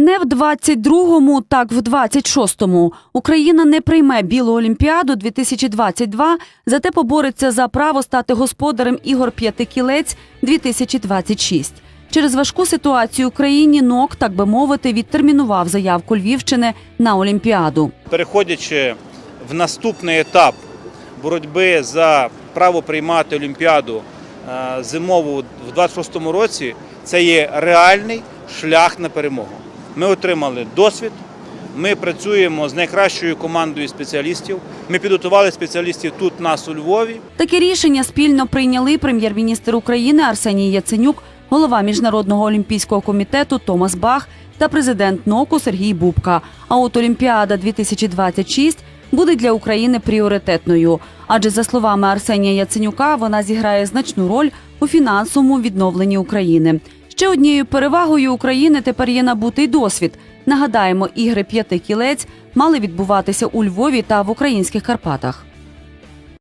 Не в 22-му, так в 26-му. Україна не прийме Білу Олімпіаду 2022, зате побореться за право стати господарем ігор П'ятикілець 2026. Через важку ситуацію Україні НОК, так би мовити, відтермінував заявку Львівщини на Олімпіаду. переходячи в наступний етап боротьби за право приймати Олімпіаду е, зимову в 26-му році, це є реальний шлях на перемогу. Ми отримали досвід. Ми працюємо з найкращою командою спеціалістів. Ми підготували спеціалістів тут, нас у Львові. Таке рішення спільно прийняли прем'єр-міністр України Арсеній Яценюк, голова міжнародного олімпійського комітету Томас Бах та президент НОКу Сергій Бубка. А от Олімпіада 2026 буде для України пріоритетною. Адже за словами Арсенія Яценюка, вона зіграє значну роль у фінансовому відновленні України. Ще однією перевагою України тепер є набутий досвід. Нагадаємо, ігри п'яти кілець мали відбуватися у Львові та в українських Карпатах.